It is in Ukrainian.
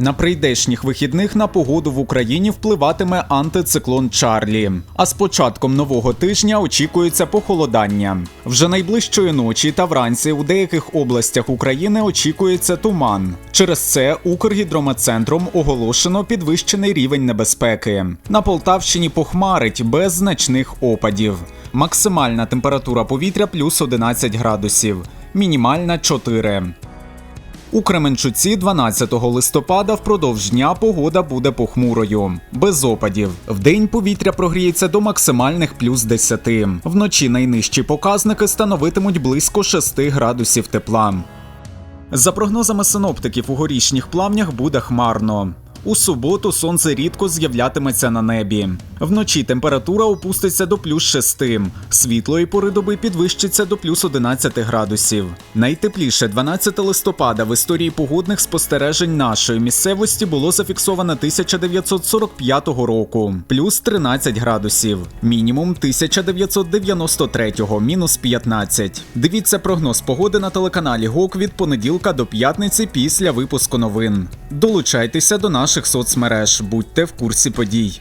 На прийдешніх вихідних на погоду в Україні впливатиме антициклон Чарлі. А з початком нового тижня очікується похолодання. Вже найближчої ночі та вранці у деяких областях України очікується туман. Через це Укргідрометцентром оголошено підвищений рівень небезпеки. На Полтавщині похмарить без значних опадів. Максимальна температура повітря плюс 11 градусів, мінімальна 4. У Кременчуці 12 листопада впродовж дня погода буде похмурою, без опадів. Вдень повітря прогріється до максимальних плюс 10. Вночі найнижчі показники становитимуть близько 6 градусів тепла. За прогнозами синоптиків, у горішніх плавнях буде хмарно. У суботу сонце рідко з'являтиметься на небі. Вночі температура опуститься до плюс 6, світлої пори доби підвищиться до плюс 11 градусів. Найтепліше 12 листопада в історії погодних спостережень нашої місцевості було зафіксовано 1945 року, плюс 13 градусів, мінімум 1993 мінус 15. Дивіться прогноз погоди на телеканалі ГОК від понеділка до п'ятниці після випуску новин. Долучайтеся до наших соцмереж, будьте в курсі подій.